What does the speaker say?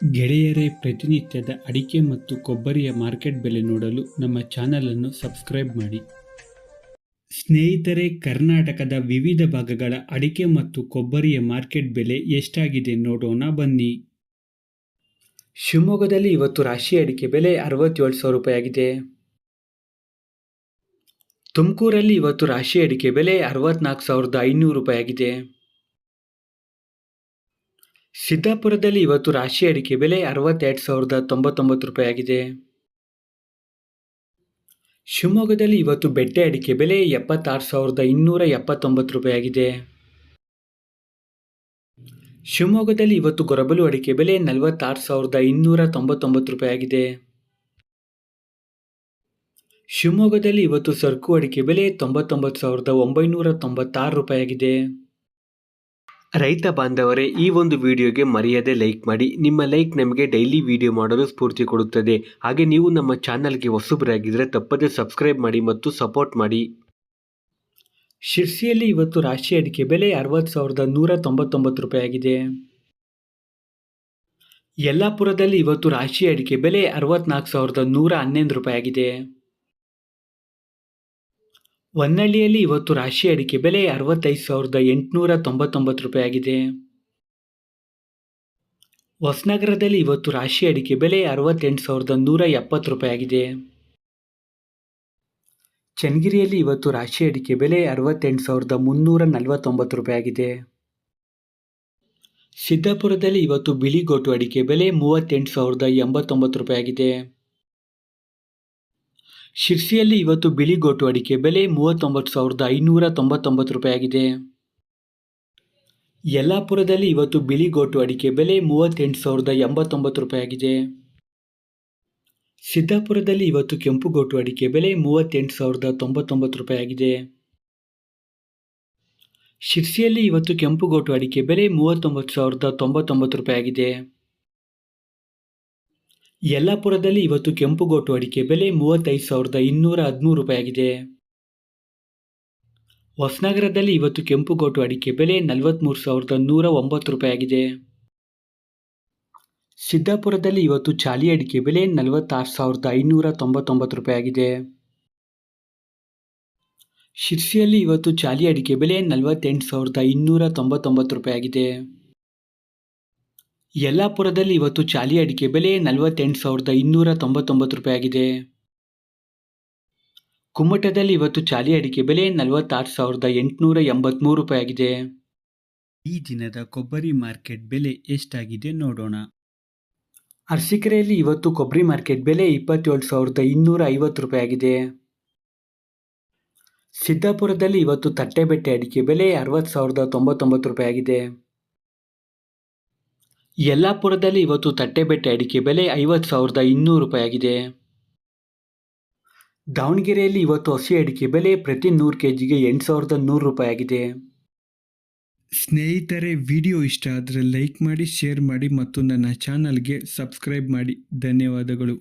ಗೆಳೆಯರೇ, ಪ್ರತಿನಿತ್ಯದ ಅಡಿಕೆ ಮತ್ತು ಕೊಬ್ಬರಿಯ ಮಾರ್ಕೆಟ್ ಬೆಲೆ ನೋಡಲು ನಮ್ಮ ಚಾನಲನ್ನು ಸಬ್ಸ್ಕ್ರೈಬ್ ಮಾಡಿ. ಸ್ನೇಹಿತರೆ, ಕರ್ನಾಟಕದ ವಿವಿಧ ಭಾಗಗಳ ಅಡಿಕೆ ಮತ್ತು ಕೊಬ್ಬರಿಯ ಮಾರ್ಕೆಟ್ ಬೆಲೆ ಎಷ್ಟಾಗಿದೆ ನೋಡೋಣ ಬನ್ನಿ. ಶಿವಮೊಗ್ಗದಲ್ಲಿ ಇವತ್ತು ರಾಶಿ ಅಡಿಕೆ ಬೆಲೆ ಅರವತ್ತೇಳು ಸಾವಿರ ರೂಪಾಯಿ ಆಗಿದೆ ತುಮಕೂರಲ್ಲಿ ಇವತ್ತು ರಾಶಿ ಅಡಿಕೆ ಬೆಲೆ ಅರವತ್ನಾಲ್ಕು ಸಾವಿರದ ಐನೂರು ರೂಪಾಯಿ ಆಗಿದೆ ಸಿದ್ದಾಪುರದಲ್ಲಿ ಇವತ್ತು ರಾಶಿ ಅಡಿಕೆ ಬೆಲೆ ಅರವತ್ತೆರಡು ಸಾವಿರದ ತೊಂಬತ್ತೊಂಬತ್ತು ರೂಪಾಯಿ ಆಗಿದೆ. ಶಿವಮೊಗ್ಗದಲ್ಲಿ ಇವತ್ತು ಬೆಟ್ಟೆ ಅಡಿಕೆ ಬೆಲೆ ಎಪ್ಪತ್ತಾರು ಸಾವಿರದ ಇನ್ನೂರ ಎಪ್ಪತ್ತೊಂಬತ್ತು ರೂಪಾಯಿ ಆಗಿದೆ. ಶಿವಮೊಗ್ಗದಲ್ಲಿ ಇವತ್ತು ಗೊರಬಲು ಅಡಿಕೆ ಬೆಲೆ ನಲವತ್ತಾರು ಸಾವಿರದ ಇನ್ನೂರ ತೊಂಬತ್ತೊಂಬತ್ತು ರೂಪಾಯಿ ಆಗಿದೆ. ಶಿವಮೊಗ್ಗದಲ್ಲಿ ಇವತ್ತು ಸರ್ಕು ಅಡಿಕೆ ಬೆಲೆ ತೊಂಬತ್ತೊಂಬತ್ತು ಸಾವಿರದ ಒಂಬೈನೂರ ತೊಂಬತ್ತಾರು ರೂಪಾಯಿ ಆಗಿದೆ. ರೈತ ಬಾಂಧವರೇ, ಈ ಒಂದು ವಿಡಿಯೋಗೆ ಮರೆಯದೆ ಲೈಕ್ ಮಾಡಿ. ನಿಮ್ಮ ಲೈಕ್ ನಮಗೆ ಡೈಲಿ ವಿಡಿಯೋ ಮಾಡಲು ಸ್ಫೂರ್ತಿ ಕೊಡುತ್ತದೆ. ಹಾಗೆ ನೀವು ನಮ್ಮ ಚಾನಲ್ಗೆ ಹೊಸಬರಾಗಿದ್ದರೆ ತಪ್ಪದೇ ಸಬ್ಸ್ಕ್ರೈಬ್ ಮಾಡಿ ಮತ್ತು ಸಪೋರ್ಟ್ ಮಾಡಿ. ಶಿರ್ಸಿಯಲ್ಲಿ ಇವತ್ತು ರಾಶಿ ಅಡಿಕೆ ಬೆಲೆ ಅರವತ್ತು ಸಾವಿರದ ನೂರ ತೊಂಬತ್ತೊಂಬತ್ತು ರೂಪಾಯಿ ಆಗಿದೆ. ಯಲ್ಲಾಪುರದಲ್ಲಿ ಇವತ್ತು ರಾಶಿ ಅಡಿಕೆ ಬೆಲೆ ಅರವತ್ನಾಲ್ಕು ಸಾವಿರದ ನೂರ ಹನ್ನೊಂದು ರೂಪಾಯಿ ಆಗಿದೆ. ಹೊನ್ನಳ್ಳಿಯಲ್ಲಿ ಇವತ್ತು ರಾಶಿ ಅಡಿಕೆ ಬೆಲೆ ಅರವತ್ತೈದು ಸಾವಿರದ ಎಂಟುನೂರ ತೊಂಬತ್ತೊಂಬತ್ತು ರೂಪಾಯಿ ಆಗಿದೆ. ಹೊಸನಗರದಲ್ಲಿ ಇವತ್ತು ರಾಶಿ ಅಡಿಕೆ ಬೆಲೆ ಅರವತ್ತೆಂಟು ಸಾವಿರದ ನೂರ ಎಪ್ಪತ್ತು ರೂಪಾಯಿ ಆಗಿದೆ. ಚನ್ನಗಿರಿಯಲ್ಲಿ ಇವತ್ತು ರಾಶಿ ಅಡಿಕೆ ಬೆಲೆ ಅರವತ್ತೆಂಟು ಸಾವಿರದ ಮುನ್ನೂರ ನಲವತ್ತೊಂಬತ್ತು ರೂಪಾಯಿ ಆಗಿದೆ. ಸಿದ್ದಾಪುರದಲ್ಲಿ ಇವತ್ತು ಬಿಳಿಗೋಟು ಅಡಿಕೆ ಬೆಲೆ ಮೂವತ್ತೆಂಟು ಸಾವಿರದ ಎಂಬತ್ತೊಂಬತ್ತು ರೂಪಾಯಿ ಆಗಿದೆ. ಶಿರ್ಸಿಯಲ್ಲಿ ಇವತ್ತು ಬಿಳಿ ಗೋಟು ಅಡಿಕೆ ಬೆಲೆ ಮೂವತ್ತೊಂಬತ್ತು ಸಾವಿರದ ಐನೂರ ತೊಂಬತ್ತೊಂಬತ್ತು ರೂಪಾಯಿ ಆಗಿದೆ ಯಲ್ಲಾಪುರದಲ್ಲಿ ಇವತ್ತು ಬಿಳಿ ಗೋಟು ಅಡಿಕೆ ಬೆಲೆ ಮೂವತ್ತೆಂಟು ಸಾವಿರದ ಎಂಬತ್ತೊಂಬತ್ತು ರೂಪಾಯಿ ಆಗಿದೆ ಸಿದ್ದಾಪುರದಲ್ಲಿ ಇವತ್ತು ಕೆಂಪು ಗೋಟು ಅಡಿಕೆ ಬೆಲೆ ಮೂವತ್ತೆಂಟು ಸಾವಿರದ ತೊಂಬತ್ತೊಂಬತ್ತು ರೂಪಾಯಿ ಆಗಿದೆ ಶಿರ್ಸಿಯಲ್ಲಿ ಇವತ್ತು ಕೆಂಪು ಗೋಟು ಅಡಿಕೆ ಬೆಲೆ ಮೂವತ್ತೊಂಬತ್ತು ಸಾವಿರದ ತೊಂಬತ್ತೊಂಬತ್ತು ರೂಪಾಯಿ ಆಗಿದೆ ಯಲ್ಲಾಪುರದಲ್ಲಿ ಇವತ್ತು ಕೆಂಪುಗೋಟು ಅಡಿಕೆ ಬೆಲೆ ಮೂವತ್ತೈದು ಸಾವಿರದ ಇನ್ನೂರ ಹದಿಮೂರು ರೂಪಾಯಿಯಾಗಿದೆ. ಹೊಸನಗರದಲ್ಲಿ ಇವತ್ತು ಕೆಂಪುಗೋಟು ಅಡಿಕೆ ಬೆಲೆ ನಲವತ್ತ್ಮೂರು ಸಾವಿರದ ನೂರ ಒಂಬತ್ತು ರೂಪಾಯಿಯಾಗಿದೆ. ಸಿದ್ದಾಪುರದಲ್ಲಿ ಇವತ್ತು ಚಾಲಿ ಅಡಿಕೆ ಬೆಲೆ ನಲವತ್ತಾರು ಸಾವಿರದ ಐನೂರ ತೊಂಬತ್ತೊಂಬತ್ತು ರೂಪಾಯಿಯಾಗಿದೆ. ಶಿರ್ಸಿಯಲ್ಲಿ ಇವತ್ತು ಚಾಲಿ ಅಡಿಕೆ ಬೆಲೆ ನಲವತ್ತೆಂಟು ಸಾವಿರದ ಇನ್ನೂರ ತೊಂಬತ್ತೊಂಬತ್ತು ರೂಪಾಯಿ ಆಗಿದೆ ಯಲ್ಲಾಪುರದಲ್ಲಿ ಇವತ್ತು ಚಾಲಿ ಅಡಿಕೆ ಬೆಲೆ ನಲವತ್ತೆಂಟು ಸಾವಿರದ ಇನ್ನೂರ ತೊಂಬತ್ತೊಂಬತ್ತು ರೂಪಾಯಿ ಆಗಿದೆ. ಕುಮ್ಮಟದಲ್ಲಿ ಇವತ್ತು ಚಾಲಿ ಅಡಿಕೆ ಬೆಲೆ ನಲವತ್ತಾರು ಸಾವಿರದ ಎಂಟುನೂರ ಎಂಬತ್ತ್ಮೂರು ರೂಪಾಯಿ ಆಗಿದೆ. ಈ ದಿನದ ಕೊಬ್ಬರಿ ಮಾರ್ಕೆಟ್ ಬೆಲೆ ಎಷ್ಟಾಗಿದೆ ನೋಡೋಣ. ಅರಸೀಕೆರೆಯಲ್ಲಿ ಇವತ್ತು ಕೊಬ್ಬರಿ ಮಾರ್ಕೆಟ್ ಬೆಲೆ ಇಪ್ಪತ್ತೇಳು ಸಾವಿರದ ಇನ್ನೂರ ಐವತ್ತು ರೂಪಾಯಿ ಆಗಿದೆ. ಸಿದ್ದಾಪುರದಲ್ಲಿ ಇವತ್ತು ತಟ್ಟೆಬೆಟ್ಟೆ ಅಡಿಕೆ ಬೆಲೆ ಅರವತ್ತು ಸಾವಿರದ ತೊಂಬತ್ತೊಂಬತ್ತು ರೂಪಾಯಿ ಆಗಿದೆ. ಯಲ್ಲಾಪುರದಲ್ಲಿ ಇವತ್ತು ತಟ್ಟೆಬೆಟ್ಟೆ ಅಡಿಕೆ ಬೆಲೆ ಐವತ್ತು ಸಾವಿರದ ಇನ್ನೂರು ರೂಪಾಯಿ ಆಗಿದೆ ದಾವಣಗೆರೆಯಲ್ಲಿ ಇವತ್ತು ಹಸಿ ಅಡಿಕೆ ಬೆಲೆ ಪ್ರತಿ ನೂರು ಕೆ ಜಿಗೆ ಎಂಟು ಸಾವಿರದ ನೂರು ರೂಪಾಯಿ ಆಗಿದೆ ಸ್ನೇಹಿತರೆ, ವಿಡಿಯೋ ಇಷ್ಟ ಆದರೆ ಲೈಕ್ ಮಾಡಿ, ಶೇರ್ ಮಾಡಿ ಮತ್ತು ನನ್ನ ಚಾನಲ್ಗೆ ಸಬ್ಸ್ಕ್ರೈಬ್ ಮಾಡಿ. ಧನ್ಯವಾದಗಳು.